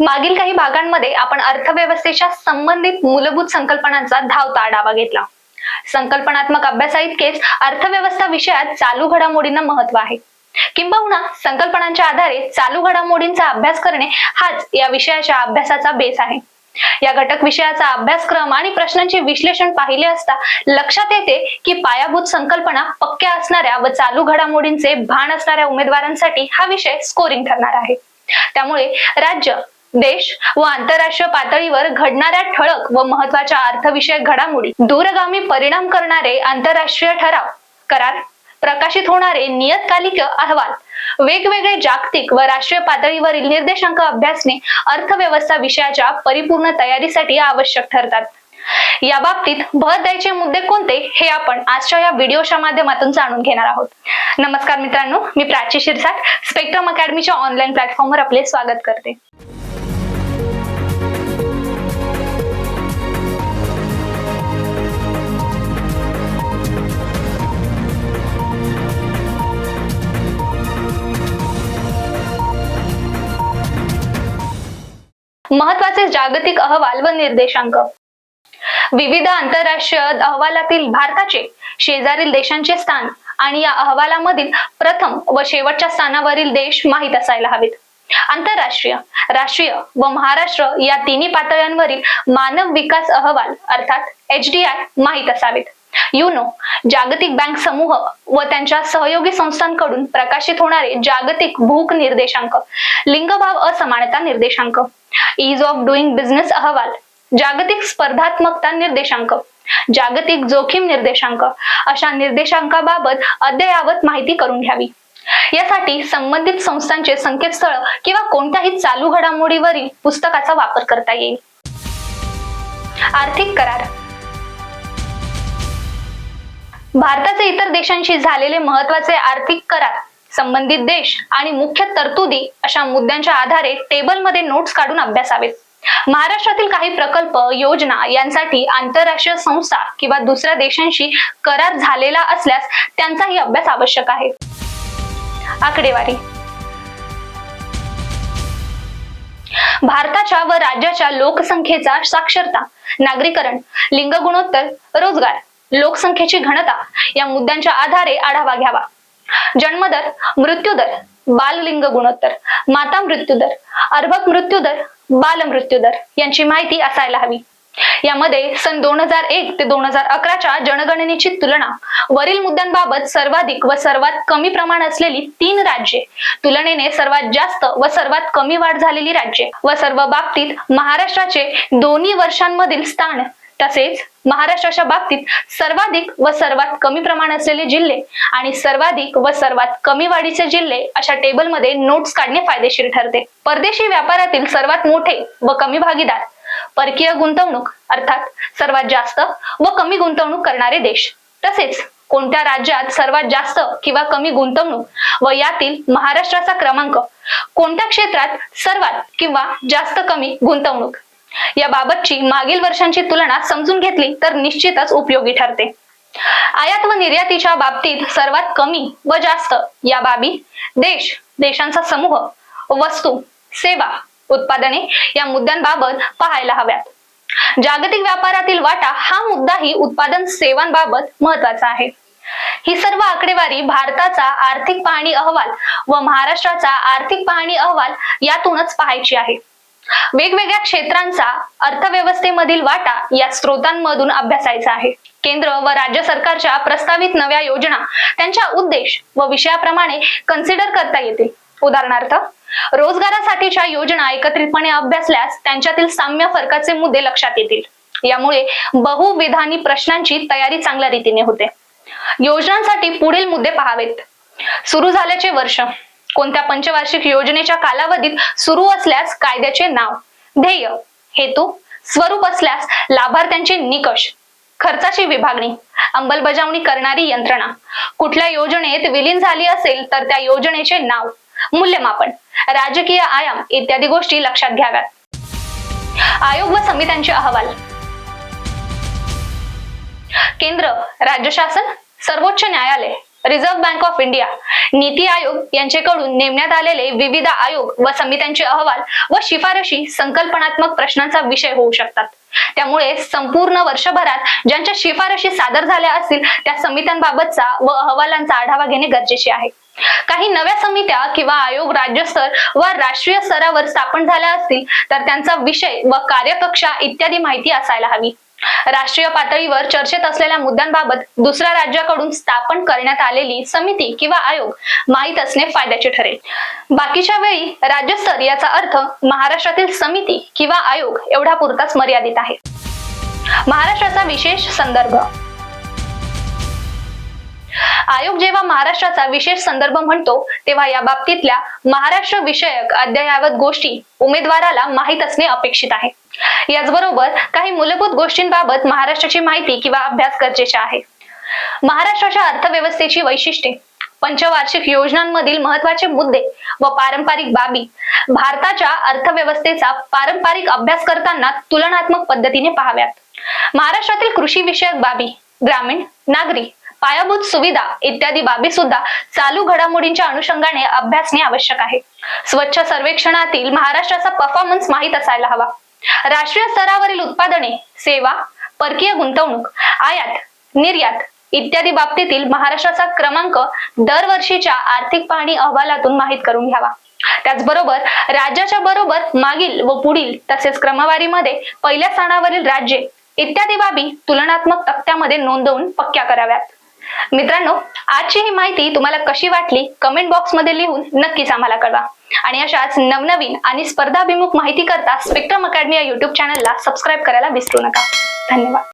मागील काही भागांमध्ये आपण अर्थव्यवस्थेच्या संबंधित मूलभूत संकल्पनांचा धावता आढावा घेतला. संकल्पनात्मक अभ्यासा इतकेच अर्थव्यवस्था विषयात चालू घडामोडींना महत्त्व आहे. किंबहुना संकल्पनांच्या आधारे चालू घडामोडींचा अभ्यास करणे हाच या विषयाच्या अभ्यासाचा बेस आहे. या घटक विषयाचा अभ्यासक्रम आणि प्रश्नांचे विश्लेषण पाहिले असता लक्षात येते की पायाभूत संकल्पना पक्क्या असणाऱ्या व चालू घडामोडींचे भान असणाऱ्या उमेदवारांसाठी हा विषय स्कोरिंग ठरणार आहे. त्यामुळे राज्य देश व आंतरराष्ट्रीय पातळीवर घडणाऱ्या ठळक व महत्त्वाच्या अर्थविषयक घडामोडी दूरगामी परिणाम करणारे आंतरराष्ट्रीय ठराव करार प्रकाशित होणारे नियतकालिक अहवाल वेगवेगळे जागतिक व राष्ट्रीय पातळीवरील निर्देशांक अभ्यासने अर्थव्यवस्था विषयाच्या परिपूर्ण तयारीसाठी आवश्यक ठरतात. या बाबतीत भर द्यायचे मुद्दे कोणते हे आपण आजच्या या व्हिडिओच्या माध्यमातून जाणून घेणार आहोत. नमस्कार मित्रांनो मी प्राची शिरसाट स्पेक्ट्रम अकॅडमीच्या ऑनलाईन प्लॅटफॉर्मवर आपले स्वागत करते. भारताचे जागतिक अहवाल व निर्देशांक. विविध आंतरराष्ट्रीय अहवालातील भारताचे शेजारील देशांचे स्थान आणि या अहवालामधील प्रथम व शेवटच्या स्थानावरील देश माहीत असायला हवेत. आंतरराष्ट्रीय राष्ट्रीय व महाराष्ट्र या तिन्ही पातळ्यांवरील मानव विकास अहवाल अर्थात एच डी आय माहीत असावेत. युनो जागतिक बँक समूह व त्यांच्या सहयोगी संस्थांकडून प्रकाशित होणारे जागतिक भूक निर्देशांक लिंगभाव असमानता निर्देशांक इज ऑफ डुईंग बिझनेस अहवाल जागतिक स्पर्धात्मकता निर्देशांक जागतिक जोखीम निर्देशांक अशा निर्देशांकाबाबत अद्ययावत माहिती करून घ्यावी. यासाठी संबंधित संस्थांचे संकेतस्थळ किंवा कोणत्याही चालू घडामोडीवरील पुस्तकाचा वापर करता येईल. आर्थिक करार भारताचे इतर देशांशी झालेले महत्त्वाचे आर्थिक करार संबंधित देश आणि मुख्य तरतुदी अशा मुद्द्यांच्या आधारे टेबलमध्ये नोट्स काढून अभ्यासावेत. महाराष्ट्रातील काही प्रकल्प योजना यांसाठी आंतरराष्ट्रीय संस्था किंवा दुसऱ्या देशांशी करार झालेला असल्यास त्यांचाही अभ्यास आवश्यक आहे. आकडेवारी. भारताच्या व राज्याच्या लोकसंख्येचा साक्षरता नागरीकरण लिंग गुणोत्तर रोजगार लोकसंख्येची घनता या मुद्द्यांच्या आधारे आढावा घ्यावा. जन्मदर मृत्यूदर बाललिंग गुणोत्तर माता मृत्यूदर अर्भक मृत्यूदर बाल मृत्यूदर यांची माहिती असायला हवी. यामध्ये सन दोन हजार एक ते दोन हजार अकराच्या जनगणनेची तुलना वरील मुद्द्यांबाबत सर्वाधिक व सर्वात कमी प्रमाण असलेली तीन राज्ये तुलनेने सर्वात जास्त व सर्वात कमी वाढ झालेली राज्ये व सर्व बाबतीत महाराष्ट्राचे दोन्ही वर्षांमधील स्थान तसेच महाराष्ट्राच्या बाबतीत सर्वाधिक व सर्वात कमी प्रमाण असलेले जिल्हे आणि सर्वाधिक व सर्वात कमी वाढीचे जिल्हे अशा टेबलमध्ये नोट्स काढणे फायदेशीर ठरते. परदेशी व्यापारातील सर्वात मोठे व कमी भागीदार परकीय गुंतवणूक अर्थात सर्वात जास्त व कमी गुंतवणूक करणारे देश. तसेच कोणत्या राज्यात सर्वात जास्त किंवा कमी गुंतवणूक व यातील महाराष्ट्राचा क्रमांक कोणत्या क्षेत्रात सर्वात किंवा जास्त कमी गुंतवणूक? याबाबतची मागील वर्षांची तुलना समजून घेतली तर निश्चितच उपयोगी ठरते. आयात व निर्यातीच्या बाबतीत सर्वात कमी व जास्त या बाबी देश देशांचा समूह वस्तू सेवा उत्पादने या मुद्द्यांबाबत पाहायला हव्यात. जागतिक व्यापारातील वाटा हा मुद्दाही उत्पादन सेवांबाबत महत्त्वाचा आहे. ही सर्व आकडेवारी भारताचा आर्थिक पाहणी अहवाल व महाराष्ट्राचा आर्थिक पाहणी अहवाल यातूनच पाहायची आहे. वेगवेगळ्या क्षेत्रांचा अर्थव्यवस्थेमधील वाटा या स्रोतांमधून अभ्यासायचा आहे. केंद्र व राज्य सरकारच्या प्रस्तावित नव्या योजना त्यांच्या उद्देश व विषयाप्रमाणे कन्सिडर करता येतील उदाहरणार्थ रोजगारासाठीच्या योजना एकत्रितपणे अभ्यासल्यास त्यांच्यातील साम्य फरकाचे मुद्दे लक्षात येतील. यामुळे बहुविधानी प्रश्नांची तयारी चांगल्या रीतीने होते. योजनांसाठी पुढील मुद्दे पहावेत. सुरू झाल्याचे वर्ष. कोणत्या पंचवार्षिक योजनेच्या कालावधीत सुरू असल्यास कायद्याचे नाव? ध्येय हेतू स्वरूप असल्यास लाभार्थ्यांचे निकष खर्चाची विभागणी अंमलबजावणी करणारी यंत्रणा. कुठल्या योजनेत विलीन झाली असेल तर त्या योजनेचे नाव मूल्यमापन राजकीय आयाम इत्यादी गोष्टी लक्षात घ्याव्यात. आयोग व समित्यांचे अहवाल. केंद्र राज्य शासन सर्वोच्च न्यायालय. Reserve Bank of India NITI Aayog यांच्याकडून नेमण्यात आलेले विविध आयोग व समित्यांचे अहवाल व शिफारशी संकल्पनात्मक प्रश्नांचा विषय होऊ शकतात. त्यामुळे संपूर्ण वर्षभरात ज्यांच्या शिफारशी सादर झाल्या असतील त्या समित्यांबाबतचा व अहवालांचा आढावा घेणे गरजेचे आहे. काही नव्या समित्या किंवा आयोग राज्यस्तर व राष्ट्रीय स्तरावर स्थापन झाल्या असतील तर त्यांचा विषय व कार्यकक्षा इत्यादी माहिती असायला हवी. राष्ट्रीय पातळीवर चर्चेत असलेल्या मुद्द्यांबाबत दुसऱ्या राज्याकडून स्थापन करण्यात आलेली समिती किंवा आयोग माहीत असणे फायद्याचे ठरेल. बाकीच्या वेळी राज्यस्तर याचा अर्थ महाराष्ट्रातील समिती किंवा आयोग एवढा पुरताच मर्यादित आहे महाराष्ट्राचा विशेष संदर्भ आयोग जेव्हा महाराष्ट्राचा विशेष संदर्भ म्हणतो तेव्हा या बाबतीतल्या महाराष्ट्र विषयक अद्ययावत गोष्टी उमेदवाराला माहीत असणे अपेक्षित आहे. याचबरोबर काही मूलभूत गोष्टींबाबत महाराष्ट्राची माहिती किंवा अभ्यास गरजेचे आहे. महाराष्ट्राच्या अर्थव्यवस्थेची वैशिष्ट्ये पंचवार्षिक योजनांमधील महत्त्वाचे मुद्दे व पारंपरिक बाबी भारताच्या अर्थव्यवस्थेचा पारंपरिक अभ्यास करताना तुलनात्मक पद्धतीने पाहाव्यात. महाराष्ट्रातील कृषी विषयक बाबी ग्रामीण नागरी पायाभूत सुविधा इत्यादी बाबी सुद्धा चालू घडामोडींच्या अनुषंगाने अभ्यासणे आवश्यक आहे. स्वच्छ सर्वेक्षणातील महाराष्ट्राचा परफॉर्मन्स माहीत असायला हवा. राष्ट्रीय स्तरावरील उत्पादने सेवा परकीय गुंतवणूक आयात निर्यात इत्यादी बाबतीतील महाराष्ट्राचा क्रमांक दरवर्षीच्या आर्थिक पाहणी अहवालातून माहीत करून घ्यावा. त्याचबरोबर राज्याच्या बरोबर मागील व पुढील तसेच क्रमवारीमध्ये पहिल्या स्थानावरील राज्ये इत्यादी बाबी तुलनात्मक तक्त्यामध्ये नोंदवून पक्क्या कराव्यात. मित्रांनो आजची ही माहिती तुम्हाला कशी वाटली कमेंट बॉक्समध्ये लिहून नक्कीच आम्हाला कळवा. आणि अशाच नवनवीन आणि स्पर्धाभिमुख माहिती करता स्पेक्ट्रम अकॅडमी या युट्यूब चॅनलला सबस्क्राईब करायला विसरू नका. धन्यवाद.